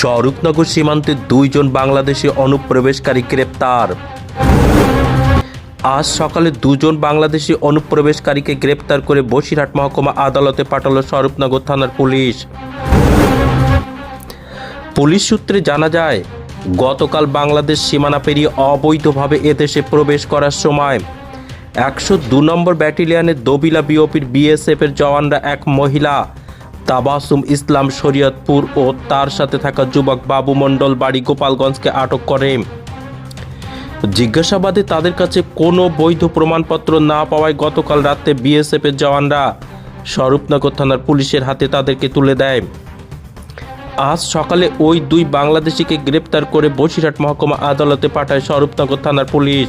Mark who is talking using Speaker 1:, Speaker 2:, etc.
Speaker 1: স্বরূপনগর সীমান্তে দুইজন বাংলাদেশি অনুপ্রবেশকারী গ্রেপ্তার। আজ সকালে দুজন বাংলাদেশি অনুপ্রবেশকারীকে গ্রেপ্তার করে বসিরহাট মহকুমা আদালতে পাঠালো স্বরূপনগর থানার পুলিশ। পুলিশ সূত্রে জানা যায়, গতকাল বাংলাদেশ সীমানা পেরিয়ে অবৈধভাবে এদেশে প্রবেশ করার সময় একশো দু নম্বর ব্যাটালিয়নের দবিলা বিওপির বিএসএফ এর জওয়ানরা এক মহিলা তাবাসুম ইসলাম শরীয়তপুর ও তার সাথে থাকা যুবক বাবু মণ্ডল বাড়ি গোপালগঞ্জকে আটক করে। জিজ্ঞাসাবাদে তাদের কাছে কোনো বৈধ প্রমাণপত্র না পাওয়ায় গতকাল রাতে বিএসএফ এর জওয়ানরা স্বরূপনগর থানার পুলিশের হাতে তাদেরকে তুলে দেয়। আজ সকালে ওই দুই বাংলাদেশিকে গ্রেপ্তার করে বসিরহাট মহকুমা আদালতে পাঠায় স্বরূপনগর থানার পুলিশ।